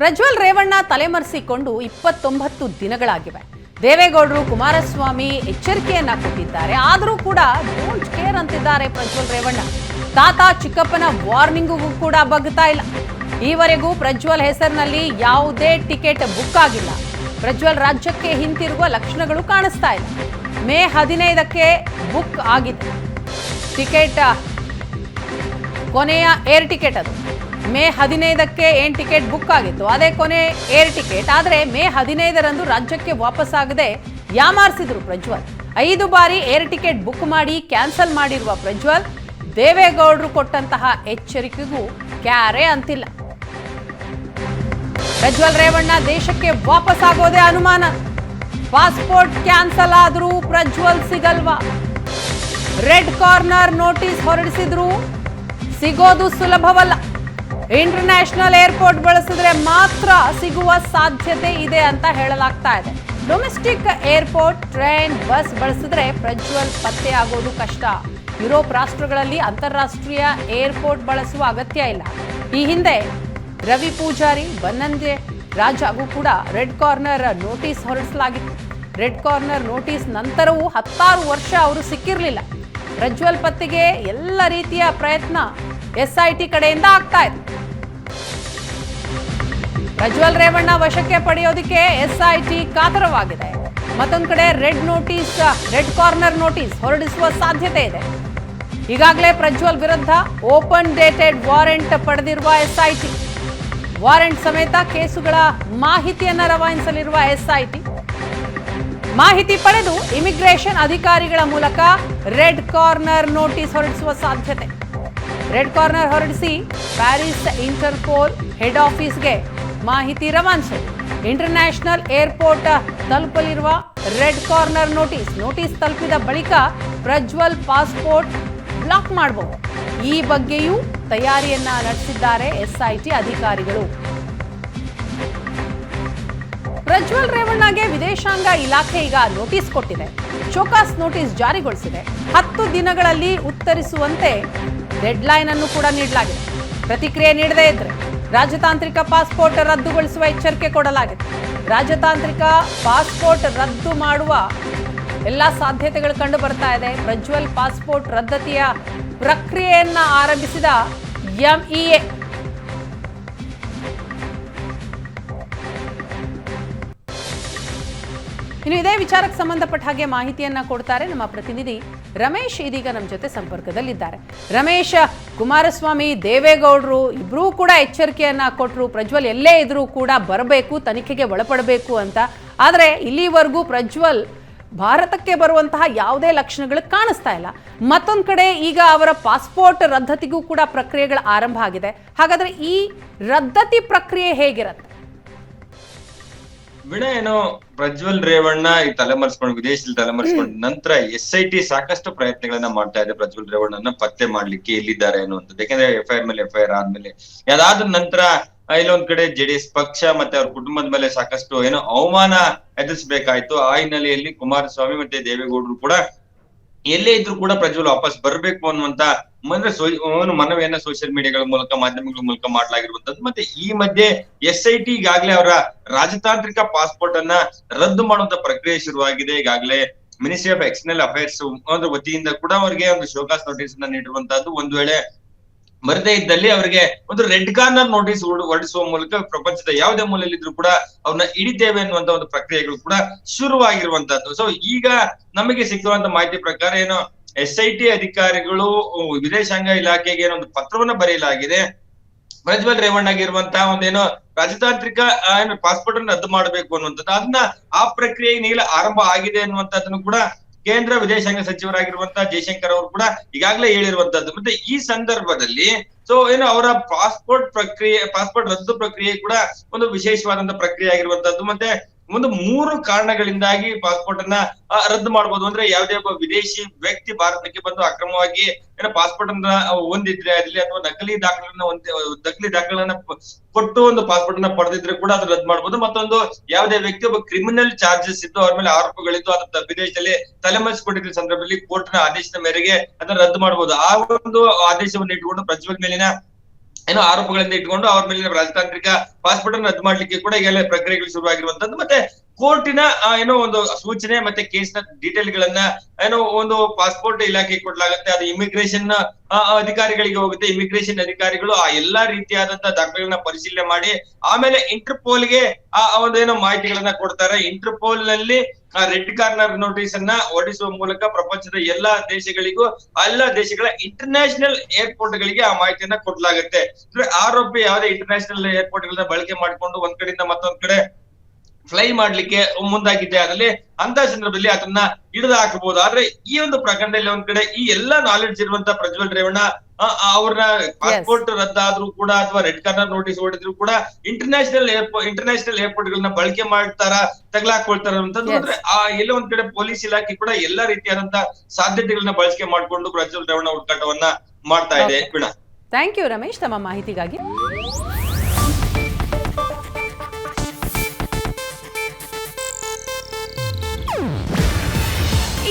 ಪ್ರಜ್ವಲ್ ರೇವಣ್ಣ ತಲೆಮರೆಸಿಕೊಂಡು ಇಪ್ಪತ್ತೊಂಬತ್ತು ದಿನಗಳಾಗಿವೆ. ದೇವೇಗೌಡರು ಕುಮಾರಸ್ವಾಮಿ ಎಚ್ಚರಿಕೆಯನ್ನ ಕೊಟ್ಟಿದ್ದಾರೆ. ಆದರೂ ಕೂಡ ಡೋಂಟ್ ಕೇರ್ ಅಂತಿದ್ದಾರೆ ಪ್ರಜ್ವಲ್ ರೇವಣ್ಣ. ತಾತ ಚಿಕ್ಕಪ್ಪನ ವಾರ್ನಿಂಗಿಗೂ ಕೂಡ ಬಗ್ತಾ ಇಲ್ಲ. ಈವರೆಗೂ ಪ್ರಜ್ವಲ್ ಹೆಸರಿನಲ್ಲಿ ಯಾವುದೇ ಟಿಕೆಟ್ ಬುಕ್ ಆಗಿಲ್ಲ. ಪ್ರಜ್ವಲ್ ರಾಜ್ಯಕ್ಕೆ ಹಿಂತಿರುಗುವ ಲಕ್ಷಣಗಳು ಕಾಣಿಸ್ತಾ ಇಲ್ಲ. ಮೇ ಹದಿನೈದಕ್ಕೆ ಬುಕ್ ಆಗಿದೆ. ಟಿಕೆಟ್, ಕೊನೆಯ ಏರ್ ಟಿಕೆಟ್ ಅದು. ಮೇ ಹದಿನೈದಕ್ಕೆ ಏನ್ ಟಿಕೆಟ್ ಬುಕ್ ಆಗಿತ್ತು? ಅದೇ ಕೊನೆ ಏರ್ ಟಿಕೆಟ್. ಆದರೆ ಮೇ ಹದಿನೈದರಂದು ರಾಜ್ಯಕ್ಕೆ ವಾಪಸ್ಸಾಗದೆ ಯಾಮಾರಿಸಿದ್ರು ಪ್ರಜ್ವಲ್. ಐದು ಬಾರಿ ಏರ್ ಟಿಕೆಟ್ ಬುಕ್ ಮಾಡಿ ಕ್ಯಾನ್ಸಲ್ ಮಾಡಿರುವ ಪ್ರಜ್ವಲ್, ದೇವೇಗೌಡರು ಕೊಟ್ಟಂತಹ ಎಚ್ಚರಿಕೆಗೂ ಕ್ಯಾರೆ ಅಂತಿಲ್ಲ. ಪ್ರಜ್ವಲ್ ರೇವಣ್ಣ ದೇಶಕ್ಕೆ ವಾಪಸ್ ಆಗೋದೇ ಅನುಮಾನ. ಪಾಸ್ಪೋರ್ಟ್ ಕ್ಯಾನ್ಸಲ್ ಆದರೂ ಪ್ರಜ್ವಲ್ ಸಿಗಲ್ವಾ? ರೆಡ್ ಕಾರ್ನರ್ ನೋಟಿಸ್ ಹೊರಡಿಸಿದ್ರು, ಸಿಗೋದು ಸುಲಭವಲ್ಲ. ಇಂಟರ್ನ್ಯಾಷನಲ್ ಏರ್ಪೋರ್ಟ್ ಬಳಸಿದ್ರೆ ಮಾತ್ರ ಸಿಗುವ ಸಾಧ್ಯತೆ ಇದೆ ಅಂತ ಹೇಳಲಾಗ್ತಾ ಇದೆ. ಡೊಮೆಸ್ಟಿಕ್ ಏರ್ಪೋರ್ಟ್ ಟ್ರೈನ್ ಬಸ್ ಬಳಸಿದ್ರೆ ಪ್ರಜ್ವಲ್ ಪತ್ತೆ ಆಗೋದು ಕಷ್ಟ. ಯುರೋಪ್ ರಾಷ್ಟ್ರಗಳಲ್ಲಿ ಅಂತಾರಾಷ್ಟ್ರೀಯ ಏರ್ಪೋರ್ಟ್ ಬಳಸುವ ಅಗತ್ಯ ಇಲ್ಲ. ಈ ಹಿಂದೆ ರವಿ ಪೂಜಾರಿ, ಬನ್ನಂಜೆ ರಾಜಾಗೂ ಕೂಡ ರೆಡ್ ಕಾರ್ನರ್ ನೋಟಿಸ್ ಹೊರಡಿಸಲಾಗಿತ್ತು. ರೆಡ್ ಕಾರ್ನರ್ ನೋಟಿಸ್ ನಂತರವೂ ಹತ್ತಾರು ವರ್ಷ ಅವರು ಸಿಕ್ಕಿರಲಿಲ್ಲ. ಪ್ರಜ್ವಲ್ ಪತ್ತೆಗೆ ಎಲ್ಲ ರೀತಿಯ ಪ್ರಯತ್ನ ಎಸ್ ಐ ಟಿ ಕಡೆಯಿಂದ ಆಗ್ತಾ ಇದೆ. ಪ್ರಜ್ವಲ್ ರೇವಣ್ಣ ವಶಕ್ಕೆ ಪಡೆಯೋದಕ್ಕೆ ಎಸ್ಐಟಿ ಕಾತರವಾಗಿದೆ. ಮತ್ತೊಂದು ಕಡೆ red notice, red corner notice ಹೊರಡಿಸುವ ಸಾಧ್ಯತೆ ಇದೆ. ಈಗಾಗಲೇ ಪ್ರಜ್ವಲ್ ವಿರುದ್ಧ ಓಪನ್ ಡೇಟೆಡ್ ವಾರೆಂಟ್ ಪಡೆದಿರುವ ಎಸ್ಐಟಿ. ವಾರೆಂಟ್ ಸಮೇತ ಕೇಸುಗಳ ಮಾಹಿತಿಯನ್ನು ರವಾನಿಸಲಿರುವ ಎಸ್ಐಟಿ. ಮಾಹಿತಿ ಪಡೆದು ಇಮಿಗ್ರೇಷನ್ ಅಧಿಕಾರಿಗಳ ಮೂಲಕ ರೆಡ್ ಕಾರ್ನರ್ ನೋಟಿಸ್ ಹೊರಡಿಸುವ ಸಾಧ್ಯತೆ. ರೆಡ್ ಕಾರ್ನರ್ ಹೊರಡಿಸಿ ಪ್ಯಾರಿಸ್ ಇಂಟರ್ಪೋಲ್ ಹೆಡ್ ಆಫೀಸ್ಗೆ ಮಾಹಿತಿ ರವಾನಿಸಿ. ಇಂಟರ್ನ್ಯಾಷನಲ್ ಏರ್ಪೋರ್ಟ್ ತಲುಪಲಿರುವ ರೆಡ್ ಕಾರ್ನರ್ ನೋಟಿಸ್ ನೋಟಿಸ್ ತಲುಪಿದ ಬಳಿಕ ಪ್ರಜ್ವಲ್ ಪಾಸ್ಪೋರ್ಟ್ ಬ್ಲಾಕ್ ಮಾಡಬಹುದು ಈ ಬಗ್ಗೆಯೂ ತಯಾರಿಯನ್ನ ನಡೆಸಿದ್ದಾರೆ ಎಸ್ಐಟಿ ಅಧಿಕಾರಿಗಳು. ಪ್ರಜ್ವಲ್ ರೇವಣ್ಣಗೆ ವಿದೇಶಾಂಗ ಇಲಾಖೆ ಈಗ ನೋಟಿಸ್ ಕೊಟ್ಟಿದೆ. ಚೋಕಾಸ್ ನೋಟಿಸ್ ಜಾರಿಗೊಳಿಸಿದೆ. ಹತ್ತು ದಿನಗಳಲ್ಲಿ ಉತ್ತರಿಸುವಂತೆ ಡೆಡ್ಲೈನ್ ಅನ್ನು ಕೂಡ ನೀಡಲಾಗಿದೆ. ಪ್ರತಿಕ್ರಿಯೆ ನೀಡದೇ ಇದ್ರೆ ರಾಜತಾಂತ್ರಿಕ ಪಾಸ್ಪೋರ್ಟ್ ರದ್ದುಗೊಳಿಸುವ ಎಚ್ಚರಿಕೆ ಕೊಡಲಾಗಿದೆ. ರಾಜತಾಂತ್ರಿಕ ಪಾಸ್ಪೋರ್ಟ್ ರದ್ದು ಮಾಡುವ ಎಲ್ಲ ಸಾಧ್ಯತೆಗಳು ಕಂಡು ಬರ್ತಾ ಇದೆ. ಪ್ರಜ್ವಲ್ ಪಾಸ್ಪೋರ್ಟ್ ರದ್ದತಿಯ ಪ್ರಕ್ರಿಯೆಯನ್ನು ಆರಂಭಿಸಿದ ಎಂಇಎ ಇನ್ನು ಇದೇ ವಿಚಾರಕ್ಕೆ ಸಂಬಂಧಪಟ್ಟ ಹಾಗೆ ಮಾಹಿತಿಯನ್ನ ಕೊಡ್ತಾರೆ ನಮ್ಮ ಪ್ರತಿನಿಧಿ ರಮೇಶ್ ಇದೀಗ ನಮ್ಮ ಜೊತೆ ಸಂಪರ್ಕದಲ್ಲಿದ್ದಾರೆ. ರಮೇಶ್, ಕುಮಾರಸ್ವಾಮಿ, ದೇವೇಗೌಡರು ಇಬ್ಬರೂ ಕೂಡ ಎಚ್ಚರಿಕೆಯನ್ನ ಕೊಟ್ಟರು ಪ್ರಜ್ವಲ್ ಎಲ್ಲೇ ಇದ್ರೂ ಕೂಡ ಬರಬೇಕು, ತನಿಖೆಗೆ ಒಳಪಡಬೇಕು ಅಂತ. ಆದರೆ ಇಲ್ಲಿವರೆಗೂ ಪ್ರಜ್ವಲ್ ಭಾರತಕ್ಕೆ ಬರುವಂತಹ ಯಾವುದೇ ಲಕ್ಷಣಗಳು ಕಾಣಿಸ್ತಾ ಇಲ್ಲ. ಮತ್ತೊಂದು ಕಡೆ ಈಗ ಅವರ ಪಾಸ್ಪೋರ್ಟ್ ರದ್ದತಿಗೂ ಕೂಡ ಪ್ರಕ್ರಿಯೆಗಳು ಆರಂಭ ಆಗಿದೆ. ಹಾಗಾದ್ರೆ ಈ ರದ್ದತಿ ಪ್ರಕ್ರಿಯೆ ಹೇಗಿರುತ್ತೆ? ವಿಡ ಏನೋ ಪ್ರಜ್ವಲ್ ರೇವಣ್ಣ ಈ ತಲೆಮರೆಸ್ಕೊಂಡು ವಿದೇಶದಲ್ಲಿ ತಲೆಮರೆಸ್ಕೊಂಡು ನಂತರ ಎಸ್ ಐ ಟಿ ಸಾಕಷ್ಟು ಪ್ರಯತ್ನಗಳನ್ನ ಮಾಡ್ತಾ ಇದೆ ಪ್ರಜ್ವಲ್ ರೇವಣ್ಣನ ಪತ್ತೆ ಮಾಡ್ಲಿಕ್ಕೆ ಎಲ್ಲಿದ್ದಾರೆ ಅನ್ನುವಂಥದ್ದು. ಯಾಕಂದ್ರೆ ಎಫ್ ಐ ಆರ್ ಮೇಲೆ ಎಫ್ ಐ ಆರ್ ಆದ್ಮೇಲೆ ಅದಾದ ನಂತರ ಇಲ್ಲೊಂದ್ ಕಡೆ ಜೆಡಿಎಸ್ ಪಕ್ಷ ಮತ್ತೆ ಅವ್ರ ಕುಟುಂಬದ ಮೇಲೆ ಸಾಕಷ್ಟು ಏನೋ ಅವಮಾನ ಎದುರಿಸಬೇಕಾಯ್ತು. ಆ ಹಿನ್ನೆಲೆಯಲ್ಲಿ ಕುಮಾರಸ್ವಾಮಿ ಮತ್ತೆ ದೇವೇಗೌಡರು ಕೂಡ ಎಲ್ಲೇ ಇದ್ರು ಕೂಡ ಪ್ರಜ್ವಲ್ ವಾಪಸ್ ಬರ್ಬೇಕು ಅನ್ನುವಂತ ಅಂದ್ರೆ ಅವನು ಮನವಿಯನ್ನ ಸೋಷಿಯಲ್ ಮೀಡಿಯಾಗಳ ಮೂಲಕ, ಮಾಧ್ಯಮಗಳ ಮೂಲಕ ಮಾಡಲಾಗಿರುವಂತದ್ದು ಮತ್ತೆ ಈ ಮಧ್ಯೆ ಎಸ್ ಐ ಟಿ ಈಗಾಗಲೇ ಅವರ ರಾಜತಾಂತ್ರಿಕ ಪಾಸ್ಪೋರ್ಟ್ ಅನ್ನ ರದ್ದು ಮಾಡುವಂತ ಪ್ರಕ್ರಿಯೆ ಶುರುವಾಗಿದೆ. ಈಗಾಗಲೇ ಮಿನಿಸ್ಟ್ರಿ ಆಫ್ ಎಕ್ಸ್ಟರ್ನಲ್ ಅಫೇರ್ಸ್ ಒಂದು ವತಿಯಿಂದ ಕೂಡ ಅವರಿಗೆ ಒಂದು ಶೋಕಾಸ್ ನೋಟಿಸ್ ಅನ್ನ ನೀಡಿರುವಂತಹದ್ದು ಒಂದು ವೇಳೆ ಬರದೇ ಇದ್ದಲ್ಲಿ ಅವರಿಗೆ ಒಂದು ರೆಡ್ ಕಾರ್ನರ್ ನೋಟಿಸ್ ಹೊರಡಿಸುವ ಮೂಲಕ ಪ್ರಪಂಚದ ಯಾವುದೇ ಮೂಲೆಯಲ್ಲಿದ್ರು ಕೂಡ ಅವ್ರನ್ನ ಹಿಡಿತೇವೆ ಅನ್ನುವಂತ ಒಂದು ಪ್ರಕ್ರಿಯೆಗಳು ಕೂಡ ಶುರುವಾಗಿರುವಂತದ್ದು ಸೊ ಈಗ ನಮಗೆ ಸಿಕ್ಕುವಂತ ಮಾಹಿತಿ ಪ್ರಕಾರ ಏನು ಎಸ್ ಐ ಟಿ ಅಧಿಕಾರಿಗಳು ವಿದೇಶಾಂಗ ಇಲಾಖೆಗೆ ಏನೋ ಒಂದು ಪತ್ರವನ್ನ ಬರೆಯಲಾಗಿದೆ. ಪ್ರಜ್ವಲ್ ರೇವಣ್ಣ ಆಗಿರುವಂತಹ ಒಂದೇನೋ ರಾಜತಾಂತ್ರಿಕ ಪಾಸ್ಪೋರ್ಟ್ ಅನ್ನು ರದ್ದು ಮಾಡಬೇಕು ಅನ್ನುವಂಥದ್ದು. ಅದನ್ನ ಆ ಪ್ರಕ್ರಿಯೆ ನೀಲ ಆರಂಭ ಆಗಿದೆ ಅನ್ನುವಂಥದ್ದನ್ನು ಕೂಡ ಕೇಂದ್ರ ವಿದೇಶಾಂಗ ಸಚಿವರಾಗಿರುವಂತಹ ಜಯಶಂಕರ್ ಅವರು ಕೂಡ ಈಗಾಗಲೇ ಹೇಳಿರುವಂತದ್ದು ಮತ್ತೆ ಈ ಸಂದರ್ಭದಲ್ಲಿ, ಸೊ, ಏನು ಅವರ ಪಾಸ್ಪೋರ್ಟ್ ಪ್ರಕ್ರಿಯೆ ಪಾಸ್ಪೋರ್ಟ್ ರದ್ದು ಪ್ರಕ್ರಿಯೆ ಕೂಡ ಒಂದು ವಿಶೇಷವಾದಂತ ಪ್ರಕ್ರಿಯೆ ಆಗಿರುವಂತದ್ದು ಮತ್ತೆ ಒಂದು ಮೂರು ಕಾರಣಗಳಿಂದಾಗಿ ಪಾಸ್ಪೋರ್ಟ್ ಅನ್ನ ರದ್ದು ಮಾಡಬಹುದು ಅಂದ್ರೆ ಯಾವುದೇ ಒಬ್ಬ ವಿದೇಶಿ ವ್ಯಕ್ತಿ ಭಾರತಕ್ಕೆ ಬಂದು ಅಕ್ರಮವಾಗಿ ಏನೋ ಪಾಸ್ಪೋರ್ಟ್ ಅನ್ನ ಹೊಂದಿದ್ರೆ ಅಲ್ಲಿ ಅಥವಾ ನಕಲಿ ದಾಖಲೆಗಳನ್ನ ನಕಲಿ ದಾಖಲೆಗಳನ್ನ ಕೊಟ್ಟು ಒಂದು ಪಾಸ್ಪೋರ್ಟ್ ಅನ್ನ ಪಡೆದಿದ್ರೆ ಕೂಡ ಅದು ರದ್ದು ಮಾಡಬಹುದು ಮತ್ತೊಂದು ಯಾವುದೇ ವ್ಯಕ್ತಿ ಒಬ್ಬ ಕ್ರಿಮಿನಲ್ ಚಾರ್ಜಸ್ ಇದ್ದು ಅವ್ರ ಮೇಲೆ ಆರೋಪಗಳಿದ್ದು ಅದ್ರ ವಿದೇಶದಲ್ಲಿ ತಲೆಮರೆಸಿಕೊಂಡಿದ್ದ ಸಂದರ್ಭದಲ್ಲಿ ಕೋರ್ಟ್ನ ಆದೇಶದ ಮೇರೆಗೆ ಅದನ್ನ ರದ್ದು ಮಾಡಬಹುದು ಆ ಒಂದು ಆದೇಶವನ್ನು ಇಟ್ಟುಕೊಂಡು ಪ್ರಜ್ವಲ್ ಮೇಲಿನ ಏನೋ ಆರೋಪಗಳಿಂದ ಇಟ್ಕೊಂಡು ಅವ್ರ ಮೇಲಿನ ರಾಜತಾಂತ್ರಿಕ ಪಾಸ್ಪೋರ್ಟ್ ಅನ್ನು ರದ್ದು ಮಾಡ್ಲಿಕ್ಕೆ ಕೂಡ ಈಗಲೇ ಪ್ರಕ್ರಿಯೆಗಳು ಶುರುವಾಗಿರುವಂತದ್ದು. ಮತ್ತೆ ಕೋರ್ಟಿನ ಏನೋ ಒಂದು ಸೂಚನೆ ಮತ್ತೆ ಕೇಸ್ನ ಡೀಟೇಲ್ ಗಳನ್ನ ಏನೋ ಒಂದು ಪಾಸ್ಪೋರ್ಟ್ ಇಲಾಖೆ ಕೊಡ್ಲಾಗುತ್ತೆ, ಅದು ಇಮಿಗ್ರೇಷನ್ ಅಧಿಕಾರಿಗಳಿಗೆ ಹೋಗುತ್ತೆ ಇಮಿಗ್ರೇಷನ್ ಅಧಿಕಾರಿಗಳು ಆ ಎಲ್ಲಾ ರೀತಿಯಾದಂತಹ ದಾಖಲೆಗಳನ್ನ ಪರಿಶೀಲನೆ ಮಾಡಿ, ಆಮೇಲೆ ಇಂಟರ್ಪೋಲ್ಗೆ ಆ ಒಂದು ಏನೋ ಮಾಹಿತಿಗಳನ್ನ ಕೊಡ್ತಾರೆ. ಇಂಟರ್ಪೋಲ್ನಲ್ಲಿ ರೆಡ್ ಕಾರ್ನರ್ ನೋಟಿಸ್ ಅನ್ನ ಹೊರಡಿಸುವ ಮೂಲಕ ಪ್ರಪಂಚದ ಎಲ್ಲಾ ದೇಶಗಳಿಗೂ, ಎಲ್ಲಾ ದೇಶಗಳ ಇಂಟರ್ನ್ಯಾಷನಲ್ ಏರ್ಪೋರ್ಟ್ ಗಳಿಗೆ ಆ ಮಾಹಿತಿಯನ್ನ ಕೊಡ್ಲಾಗುತ್ತೆ. ಆರೋಪಿ ಯಾವುದೇ ಇಂಟರ್ನ್ಯಾಷನಲ್ ಏರ್ಪೋರ್ಟ್ ಗಳನ್ನ ಬಳಕೆ ಮಾಡಿಕೊಂಡು ಒಂದ್ ಕಡೆಯಿಂದ ಮತ್ತೊಂದ್ ಕಡೆ ಫ್ಲೈ ಮಾಡ್ಲಿಕ್ಕೆ ಮುಂದಾಗಿದ್ದೆ. ಅದರಲ್ಲಿ ಅಂತ ಸಂದರ್ಭದಲ್ಲಿ ಅದನ್ನ ಹಿಡಿದು ಹಾಕಬಹುದು. ಆದ್ರೆ ಈ ಒಂದು ಪ್ರಕರಣದಲ್ಲಿ ಒಂದ್ ಕಡೆ ಈ ಎಲ್ಲಾ ನಾಲೆಡ್ಜ್ ಇರುವಂತ ಪ್ರಜ್ವಲ್ ರೇವಣ್ಣ ಅವ್ರನ್ನ ಪಾಸ್ಪೋರ್ಟ್ ರದ್ದಾದ್ರೂ ಕೂಡ ಅಥವಾ ರೆಡ್ ಕಾರ್ನರ್ ನೋಟಿಸ್ ಹೊಡೆದ್ರು ಕೂಡ ಇಂಟರ್ನ್ಯಾಷನಲ್ ಏರ್ಪೋರ್ಟ್ ಇಂಟರ್ನ್ಯಾಷನಲ್ ಏರ್ಪೋರ್ಟ್ ಗಳನ್ನ ಬಳಕೆ ಮಾಡ್ತಾರ ತಗಲಾಕೊಳ್ತಾರ ಅಂತಂದ್ರೆ ಆ ಎಲ್ಲ ಒಂದ್ ಕಡೆ ಪೊಲೀಸ್ ಇಲಾಖೆ ಕೂಡ ಎಲ್ಲಾ ರೀತಿಯಾದಂತ ಸಾಧ್ಯತೆಗಳನ್ನ ಬಳಕೆ ಮಾಡ್ಕೊಂಡು ಪ್ರಜ್ವಲ್ ರೇವಣ್ಣ ಹುಡುಕಾಟವನ್ನ ಮಾಡ್ತಾ ಇದೆ. Thank you Ramesh. ತಮ್ಮ ಮಾಹಿತಿಗಾಗಿ.